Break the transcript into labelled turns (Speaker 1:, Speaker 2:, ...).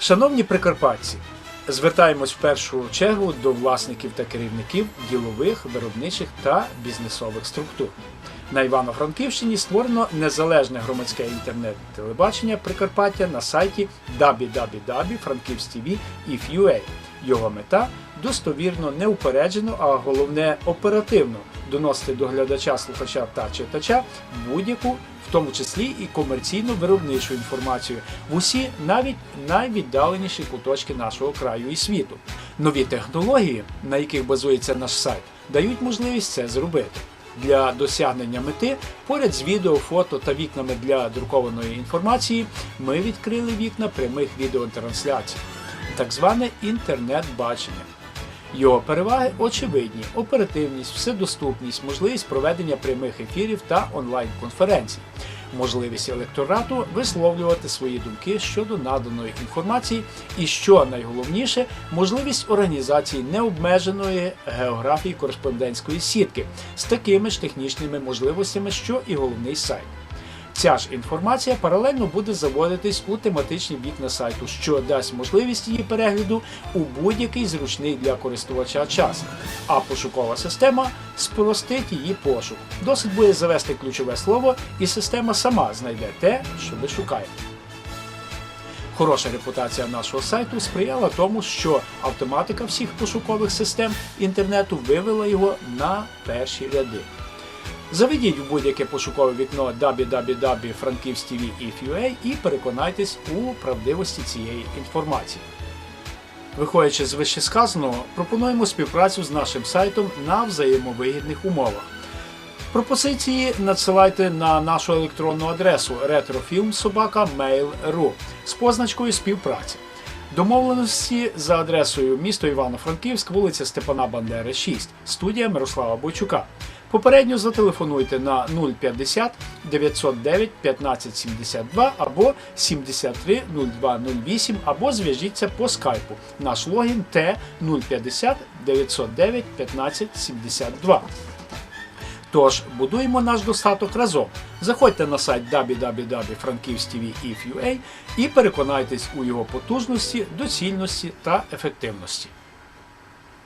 Speaker 1: Шановні прикарпатці, звертаємось в першу чергу до власників та керівників ділових, виробничих та бізнесових структур. На Івано-Франківщині створено незалежне громадське інтернет-телебачення Прикарпаття на сайті www.frankivstv.if.ua. Його мета достовірно, неупереджено, а головне оперативно доносити до глядача, слухача та читача будь-яку, в тому числі і комерційно виробничу інформацію в усі навіть найвіддаленіші куточки нашого краю і світу. Нові технології, на яких базується наш сайт, дають можливість це зробити. Для досягнення мети поряд з відео, фото та вікнами для друкованої інформації ми відкрили вікна прямих відеотрансляцій, так зване інтернет-бачення. Його переваги очевидні: оперативність, вседоступність, можливість проведення прямих ефірів та онлайн-конференцій, можливість електорату висловлювати свої думки щодо наданої інформації, і що найголовніше, можливість організації необмеженої географії кореспондентської сітки з такими ж технічними можливостями, що і головний сайт. Ця ж інформація паралельно буде заводитись у тематичні вікна сайту, що дасть можливість її перегляду у будь-який зручний для користувача час. А пошукова система спростить її пошук. Досить буде завести ключове слово, і система сама знайде те, що ви шукаєте. Хороша репутація нашого сайту сприяла тому, що автоматика всіх пошукових систем інтернету вивела його на перші ряди. Заведіть в будь-яке пошукове вікно www.frankivstv.if.ua і переконайтесь у правдивості цієї інформації. Виходячи з вищесказаного, пропонуємо співпрацю з нашим сайтом на взаємовигідних умовах. Пропозиції надсилайте на нашу електронну адресу retrofilmsobaka.mail.ru з позначкою співпраці. Домовленості за адресою місто Івано-Франківськ, вулиця Степана Бандери, 6, студія Мирослава Бойчука. Попередньо зателефонуйте на 050 909 1572 або 73 0208 або зв'яжіться по скайпу. Наш логін Т 050 909 1572. Тож будуємо наш достаток разом. Заходьте на сайт www.frankivstv.if.ua і переконайтесь у його потужності, доцільності та ефективності.